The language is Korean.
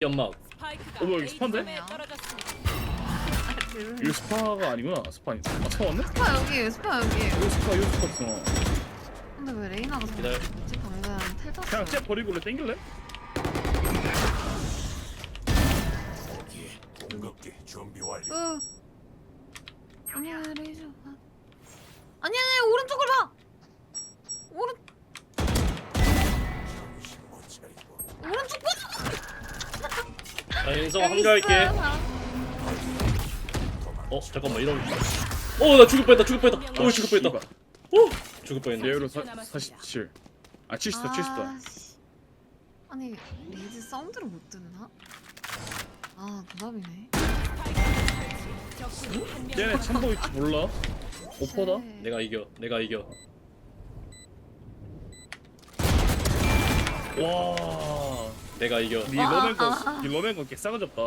연막 어머, 여기 스파인데? 이거 스파가 아니구나 스파니 아 스파 왔네? 스파 여기 스파 여기 이거 스파 이거 스파 있어 근데 왜 레이나가 기다려. 방금 텔 그냥 쟤 버리고 원래 땡길래? 공격기 준비 완료. 으 레이 봐자 인성 합류할게. 어 잠깐만 이러면 어나 죽을 뻔했다 죽을 뻔했다 어 죽을 뻔했다 어 죽을 뻔했네 레이로 47. 아 74, 74. 아, 씨. 아니 레이즈 사운드를 못 듣나? 아 명. 얘네 참고 있지 몰라. 오퍼다. 쉣. 내가 이겨 내가 이겨 와. 내가 이겨 니 아, 러맨 아, 아. 거, 니 러맨 거개 싸가졌다.